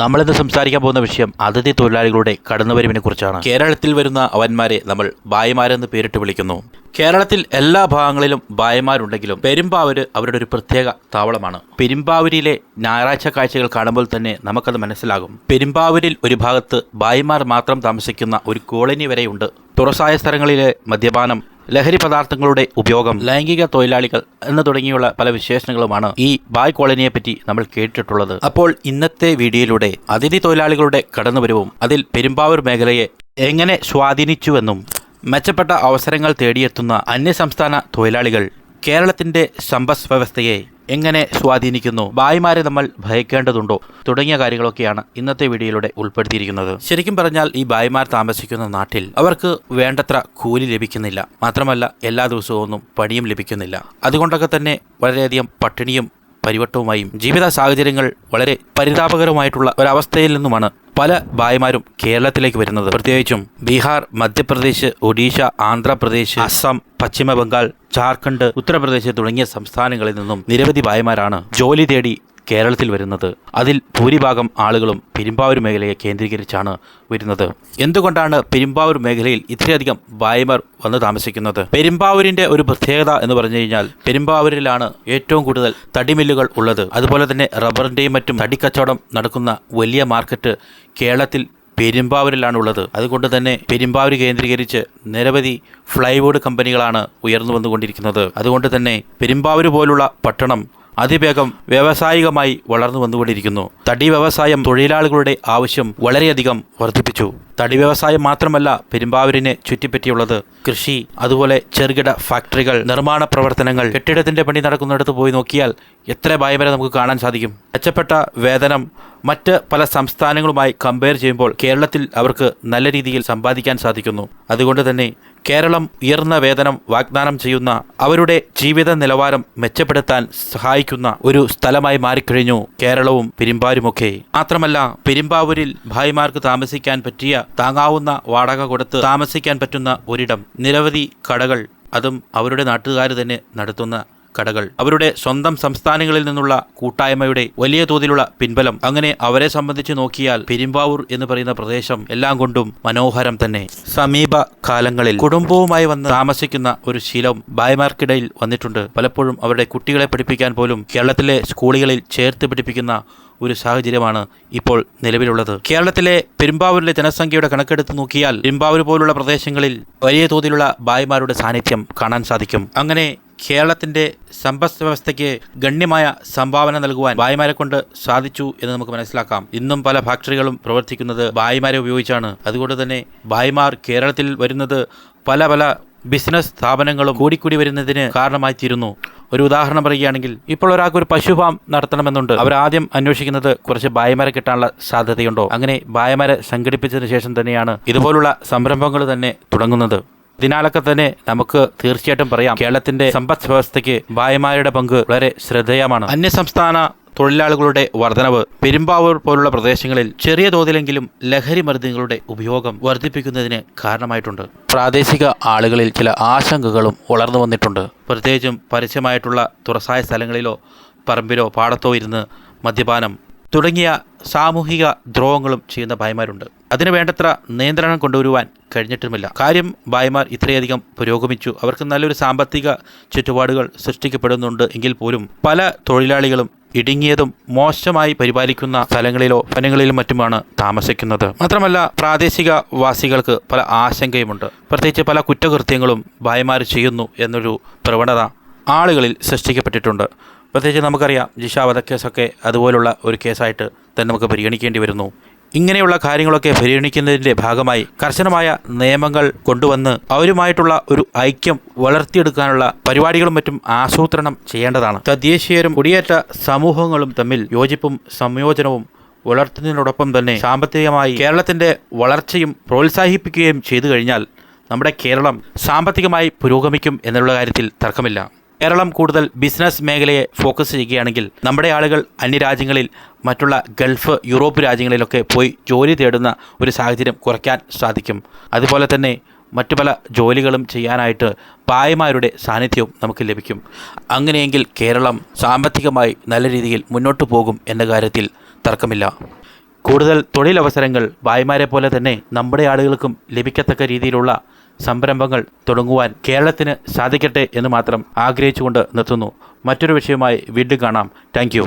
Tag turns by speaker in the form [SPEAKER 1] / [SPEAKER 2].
[SPEAKER 1] നമ്മളിന്ന് സംസാരിക്കാൻ പോകുന്ന വിഷയം അതിഥി തൊഴിലാളികളുടെ കടന്നുവരവിനെ കുറിച്ചാണ് കേരളത്തിൽ വരുന്ന അവന്മാരെ നമ്മൾ ഭായിമാരെന്ന് പേരിട്ട് വിളിക്കുന്നു കേരളത്തിൽ എല്ലാ ഭാഗങ്ങളിലും ഭായമാരുണ്ടെങ്കിലും പെരുമ്പാവൂര് അവരുടെ ഒരു പ്രത്യേക താവളമാണ് പെരുമ്പാവൂരിയിലെ ഞായറാഴ്ച കാഴ്ചകൾ കാണുമ്പോൾ തന്നെ നമുക്കത് മനസ്സിലാകും പെരുമ്പാവൂരിൽ ഒരു ഭാഗത്ത് ഭായിമാർ മാത്രം താമസിക്കുന്ന ഒരു കോളനി വരെയുണ്ട് തുറസായ സ്ഥലങ്ങളിലെ മദ്യപാനം ലഹരി പദാർത്ഥങ്ങളുടെ ഉപയോഗം ലൈംഗിക തൊഴിലാളികൾ എന്ന് തുടങ്ങിയുള്ള പല വിശേഷണങ്ങളുമാണ് ഈ ബായ് കോളനിയെ പറ്റി നമ്മൾ കേട്ടിട്ടുള്ളത് അപ്പോൾ ഇന്നത്തെ വീഡിയോയിലൂടെ അതിഥി തൊഴിലാളികളുടെ കടന്നുവരവും അതിൽ പെരുമ്പാവൂർ മേഖലയെ എങ്ങനെ സ്വാധീനിച്ചുവെന്നും മെച്ചപ്പെട്ട അവസരങ്ങൾ തേടിയെത്തുന്ന അന്യസംസ്ഥാന തൊഴിലാളികൾ കേരളത്തിന്റെ സമ്പദ് വ്യവസ്ഥയെ എങ്ങനെ സ്വാധീനിക്കുന്നു ഭായിമാരെ നമ്മൾ ഭയക്കേണ്ടതുണ്ടോ തുടങ്ങിയ കാര്യങ്ങളൊക്കെയാണ് ഇന്നത്തെ വീഡിയോയിലൂടെ ഉൾപ്പെടുത്തിയിരിക്കുന്നത് ശരിക്കും പറഞ്ഞാൽ ഈ ഭായിമാർ താമസിക്കുന്ന നാട്ടിൽ അവർക്ക് വേണ്ടത്ര കൂലി ലഭിക്കുന്നില്ല മാത്രമല്ല എല്ലാ ദിവസവും പണിയും ലഭിക്കുന്നില്ല അതുകൊണ്ടൊക്കെ തന്നെ വളരെയധികം പട്ടിണിയും പരിവട്ടവുമായും ജീവിത സാഹചര്യങ്ങൾ വളരെ പരിതാപകരമായിട്ടുള്ള ഒരവസ്ഥയിൽ നിന്നുമാണ് പല ഭായിമാരും കേരളത്തിലേക്ക് വരുന്നത് പ്രത്യേകിച്ചും ബീഹാർ മധ്യപ്രദേശ് ഒഡീഷ ആന്ധ്രാപ്രദേശ് അസം പശ്ചിമ ബംഗാൾ ജാർഖണ്ഡ് ഉത്തർപ്രദേശ് തുടങ്ങിയ സംസ്ഥാനങ്ങളിൽ നിന്നും നിരവധി ഭായിമാരാണ് ജോലി തേടി കേരളത്തിൽ വരുന്നത് അതിൽ ഭൂരിഭാഗം ആളുകളും പെരുമ്പാവൂർ മേഖലയെ കേന്ദ്രീകരിച്ചാണ് വരുന്നത് എന്തുകൊണ്ടാണ് പെരുമ്പാവൂർ മേഖലയിൽ ഇത്രയധികം ഭാര്യമാർ വന്ന് താമസിക്കുന്നത് പെരുമ്പാവൂരിന്റെ ഒരു പ്രത്യേകത എന്ന് പറഞ്ഞു കഴിഞ്ഞാൽ പെരുമ്പാവൂരിലാണ് ഏറ്റവും കൂടുതൽ തടിമില്ലുകൾ ഉള്ളത് അതുപോലെ തന്നെ റബ്ബറിന്റെയും മറ്റും തടിക്കച്ചവടം നടക്കുന്ന വലിയ മാർക്കറ്റ് കേരളത്തിൽ പെരുമ്പാവൂരിലാണ് ഉള്ളത് അതുകൊണ്ട് തന്നെ പെരുമ്പാവൂർ കേന്ദ്രീകരിച്ച് നിരവധി ഫ്ലൈവുഡ് കമ്പനികളാണ് ഉയർന്നു വന്നുകൊണ്ടിരിക്കുന്നത് അതുകൊണ്ട് തന്നെ പെരുമ്പാവൂർ പോലുള്ള പട്ടണം അതിവേഗം വ്യാവസായികമായി വളർന്നു വന്നുകൊണ്ടിരിക്കുന്നു തടി വ്യവസായം തൊഴിലാളികളുടെ ആവശ്യം വളരെയധികം വർദ്ധിപ്പിച്ചു തടി വ്യവസായം മാത്രമല്ല പെരുമ്പാവൂരിനെ ചുറ്റിപ്പറ്റിയുള്ളത് കൃഷി അതുപോലെ ചെറുകിട ഫാക്ടറികൾ നിർമ്മാണ പ്രവർത്തനങ്ങൾ കെട്ടിടത്തിന്റെ പണി നടക്കുന്നിടത്ത് പോയി നോക്കിയാൽ എത്ര ഭയവരെ നമുക്ക് കാണാൻ സാധിക്കും മെച്ചപ്പെട്ട വേതനം മറ്റ് പല സംസ്ഥാനങ്ങളുമായി കമ്പയർ ചെയ്യുമ്പോൾ കേരളത്തിൽ അവർക്ക് നല്ല രീതിയിൽ സമ്പാദിക്കാൻ സാധിക്കുന്നു അതുകൊണ്ട് തന്നെ കേരളം ഉയർന്ന വേതനം വാഗ്ദാനം ചെയ്യുന്ന അവരുടെ ജീവിത നിലവാരം മെച്ചപ്പെടുത്താൻ സഹായിക്കുന്ന ഒരു സ്ഥലമായി മാറിക്കഴിഞ്ഞു കേരളവും പെരുമ്പാരുമൊക്കെ മാത്രമല്ല പെരുമ്പാവൂരിൽ ഭായിമാർക്ക് താമസിക്കാൻ പറ്റിയ താങ്ങാവുന്ന വാടക കൊടുത്ത് താമസിക്കാൻ പറ്റുന്ന ഒരിടം നിരവധി കടകൾ അതും അവരുടെ നാട്ടുകാർ തന്നെ നടത്തുന്ന കടകൾ അവരുടെ സ്വന്തം സംസ്ഥാനങ്ങളിൽ നിന്നുള്ള കൂട്ടായ്മയുടെ വലിയ തോതിലുള്ള പിൻബലം അങ്ങനെ അവരെ സംബന്ധിച്ച് നോക്കിയാൽ പെരുമ്പാവൂർ എന്ന് പറയുന്ന പ്രദേശം എല്ലാം കൊണ്ടും മനോഹരം തന്നെ സമീപ കാലങ്ങളിൽ കുടുംബവുമായി വന്ന് താമസിക്കുന്ന ഒരു ശീലം ഭായ്മാർക്കിടയിൽ വന്നിട്ടുണ്ട് പലപ്പോഴും അവരുടെ കുട്ടികളെ പഠിപ്പിക്കാൻ പോലും കേരളത്തിലെ സ്കൂളുകളിൽ ചേർത്ത് പഠിപ്പിക്കുന്ന ഒരു സാഹചര്യമാണ് ഇപ്പോൾ നിലവിലുള്ളത് കേരളത്തിലെ പെരുമ്പാവൂരിലെ ജനസംഖ്യയുടെ കണക്കെടുത്ത് നോക്കിയാൽ പെരുമ്പാവൂർ പോലുള്ള പ്രദേശങ്ങളിൽ വലിയ തോതിലുള്ള ഭായിമാരുടെ സാന്നിധ്യം കാണാൻ സാധിക്കും അങ്ങനെ കേരളത്തിന്റെ സമ്പദ് വ്യവസ്ഥയ്ക്ക് ഗണ്യമായ സംഭാവന നൽകുവാൻ ഭായിമാരെ കൊണ്ട് സാധിച്ചു എന്ന് നമുക്ക് മനസ്സിലാക്കാം ഇന്നും പല ഫാക്ടറികളും പ്രവർത്തിക്കുന്നത് ഭായിമാരെ ഉപയോഗിച്ചാണ് അതുകൊണ്ട് തന്നെ ഭായിമാർ കേരളത്തിൽ വരുന്നത് പല പല ബിസിനസ് സ്ഥാപനങ്ങളും കൂടിക്കൂടി വരുന്നതിന് കാരണമായിത്തീരുന്നു ഒരു ഉദാഹരണം പറയുകയാണെങ്കിൽ ഇപ്പോൾ ഒരാൾക്ക് ഒരു പശു ഫാം നടത്തണമെന്നുണ്ട് അവർ ആദ്യം അന്വേഷിക്കുന്നത് കുറച്ച് ബായമാരെ കിട്ടാനുള്ള സാധ്യതയുണ്ടോ അങ്ങനെ ബായമാരെ സംഘടിപ്പിച്ചതിന് ശേഷം തന്നെയാണ് ഇതുപോലുള്ള സംരംഭങ്ങൾ തന്നെ തുടങ്ങുന്നത് ഇതിനാലൊക്കെ തന്നെ നമുക്ക് തീർച്ചയായിട്ടും പറയാം കേരളത്തിന്റെ സമ്പദ് വ്യവസ്ഥയ്ക്ക് ഭായമാരുടെ പങ്ക് വളരെ ശ്രദ്ധേയമാണ് അന്യ സംസ്ഥാന തൊഴിലാളികളുടെ വർധനവ് പെരുമ്പാവൂർ പോലുള്ള പ്രദേശങ്ങളിൽ ചെറിയ തോതിലെങ്കിലും ലഹരി മരുന്നുകളുടെ ഉപയോഗം വർദ്ധിപ്പിക്കുന്നതിന് കാരണമായിട്ടുണ്ട് പ്രാദേശിക ആളുകളിൽ ചില ആശങ്കകളും വളർന്നു വന്നിട്ടുണ്ട് പ്രത്യേകിച്ചും പരസ്യമായിട്ടുള്ള തുറസായ സ്ഥലങ്ങളിലോ പറമ്പിലോ പാടത്തോ ഇരുന്ന് മദ്യപാനം തുടങ്ങിയ സാമൂഹിക ദ്രോഹങ്ങളും ചെയ്യുന്ന ഭയമാരുണ്ട് അതിന് വേണ്ടത്ര നിയന്ത്രണം കൊണ്ടുവരുവാൻ കഴിഞ്ഞിട്ടുമില്ല കാര്യം ബായ്മാർ ഇത്രയധികം പുരോഗമിച്ചു അവർക്ക് നല്ലൊരു സാമ്പത്തിക ചുറ്റുപാടുകൾ സൃഷ്ടിക്കപ്പെടുന്നുണ്ട് എങ്കിൽ പോലും പല തൊഴിലാളികളും ഇടുങ്ങിയതും മോശമായി പരിപാലിക്കുന്ന സ്ഥലങ്ങളിലോ വനങ്ങളിലും മറ്റുമാണ് താമസിക്കുന്നത് മാത്രമല്ല പ്രാദേശിക വാസികൾക്ക് പല ആശങ്കയുമുണ്ട് പ്രത്യേകിച്ച് പല കുറ്റകൃത്യങ്ങളും ഭായമാർ ചെയ്യുന്നു എന്നൊരു പ്രവണത ആളുകളിൽ സൃഷ്ടിക്കപ്പെട്ടിട്ടുണ്ട് പ്രത്യേകിച്ച് നമുക്കറിയാം ജിഷാ വധക്കേസൊക്കെ അതുപോലുള്ള ഒരു കേസായിട്ട് തന്നെ നമുക്ക് പരിഗണിക്കേണ്ടി വരുന്നു ഇങ്ങനെയുള്ള കാര്യങ്ങളൊക്കെ പരിഗണിക്കുന്നതിൻ്റെ ഭാഗമായി കർശനമായ നിയമങ്ങൾ കൊണ്ടുവന്ന് അവരുമായിട്ടുള്ള ഒരു ഐക്യം വളർത്തിയെടുക്കാനുള്ള പരിപാടികളും മറ്റും ആസൂത്രണം ചെയ്യേണ്ടതാണ് തദ്ദേശീയരും കുടിയേറ്റ സമൂഹങ്ങളും തമ്മിൽ യോജിപ്പും സംയോജനവും വളർത്തുന്നതിനോടൊപ്പം തന്നെ സാമ്പത്തികമായി കേരളത്തിൻ്റെ വളർച്ചയും പ്രോത്സാഹിപ്പിക്കുകയും ചെയ്തു കഴിഞ്ഞാൽ നമ്മുടെ കേരളം സാമ്പത്തികമായി പുരോഗമിക്കും എന്നുള്ള കാര്യത്തിൽ തർക്കമില്ല കേരളം കൂടുതൽ ബിസിനസ് മേഖലയെ ഫോക്കസ് ചെയ്യുകയാണെങ്കിൽ നമ്മുടെ ആളുകൾ അന്യരാജ്യങ്ങളിൽ മറ്റുള്ള ഗൾഫ് യൂറോപ്പ് രാജ്യങ്ങളിലൊക്കെ പോയി ജോലി തേടുന്ന ഒരു സാഹചര്യം കുറയ്ക്കാൻ സാധിക്കും അതുപോലെ തന്നെ മറ്റു പല ജോലികളും ചെയ്യാനായിട്ട് പായമാരുടെ സാന്നിധ്യവും നമുക്ക് ലഭിക്കും അങ്ങനെയെങ്കിൽ കേരളം സാമ്പത്തികമായി നല്ല രീതിയിൽ മുന്നോട്ടു പോകും എന്ന കാര്യത്തിൽ തർക്കമില്ല കൂടുതൽ തൊഴിലവസരങ്ങൾ ഭായിമാരെ പോലെ തന്നെ നമ്മുടെ ആളുകൾക്കും ലഭിക്കത്തക്ക രീതിയിലുള്ള സംരംഭങ്ങൾ തുടങ്ങുവാൻ കേരളത്തിന് സാധിക്കട്ടെ എന്ന് മാത്രം ആഗ്രഹിച്ചുകൊണ്ട് നിർത്തുന്നു മറ്റൊരു വിഷയവുമായി വീണ്ടും കാണാം താങ്ക്